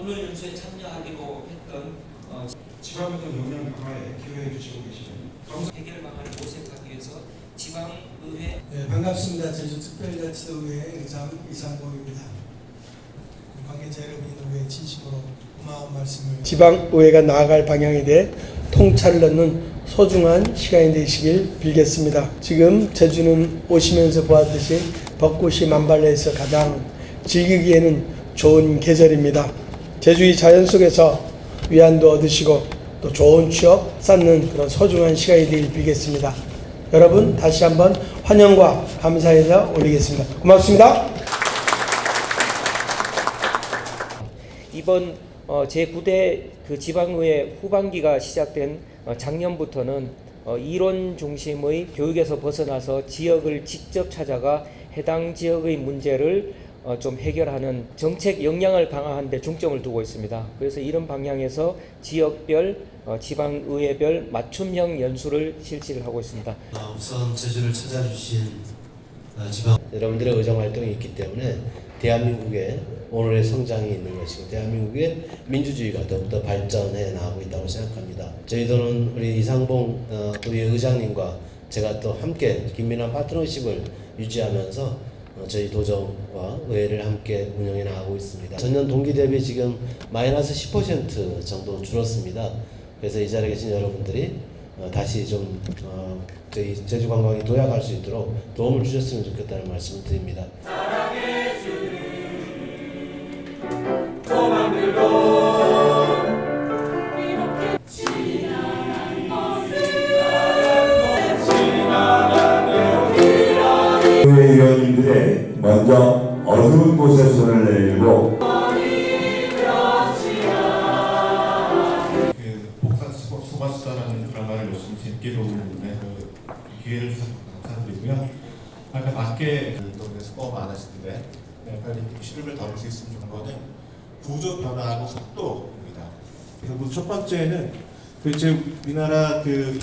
오늘 연수에 참여하기로 했던 어, 지방부터 역량 강화에 기여해 주시고 계시는 해결 방안을 모색하기 위해서 지방의회 네, 반갑습니다. 제주특별자치도의회 의장 이상봉입니다. 관계자 여러분이 너무 진심으로 고마운 말씀을 지방의회가 나아갈 방향에 대해 통찰을 넣는 소중한 시간이 되시길 빌겠습니다. 지금 제주는 오시면서 보았듯이 벚꽃이 만발해서 가장 즐기기에는 좋은 계절입니다. 제주의 자연 속에서 위안도 얻으시고 또 좋은 추억 쌓는 그런 소중한 시간이 되길 빌겠습니다. 여러분 다시 한번 환영과 감사해서 올리겠습니다. 고맙습니다. 이번 어, 제9대 그 지방의회 후반기가 시작된 어, 작년부터는 어, 이론 중심의 교육에서 벗어나서 지역을 직접 찾아가 해당 지역의 문제를 어, 좀 해결하는 정책 역량을 강화하는 데 중점을 두고 있습니다. 그래서 이런 방향에서 지역별, 어, 지방의회별 맞춤형 연수를 실시를 하고 있습니다. 어, 우선 제주를 찾아주신 어, 지방 여러분들의 의정 활동이 있기 때문에 대한민국의 오늘의 성장이 있는 것이고 대한민국의 민주주의가 더욱더 발전해 나가고 있다고 생각합니다. 저희들은 우리 이상봉 어, 우리 의장님과 제가 또 함께 긴밀한 파트너십을 유지하면서 어, 저희 도정과 의회를 함께 운영해 나가고 있습니다. 전년 동기 대비 지금 마이너스 10% 정도 줄었습니다. 그래서 이 자리에 계신 여러분들이 어, 다시 좀 어, 저희 제주 관광이 도약할 수 있도록 도움을 주셨으면 좋겠다는 말씀을 드립니다. 먼저 어두운 곳에 손을 내밀고 그 복사 소- 소가수다라는 드라마를 요즘 재밌게 보고 있는데 그 기회를 주셔서 감사드리고요. 아까 밖에 그 동네에서 껌안 하시는데 네, 빨리 시름을 덜을 수 좋은 거는 구조 변화하고 속도입니다. 그리고 첫 번째는 그 이제 우리나라 그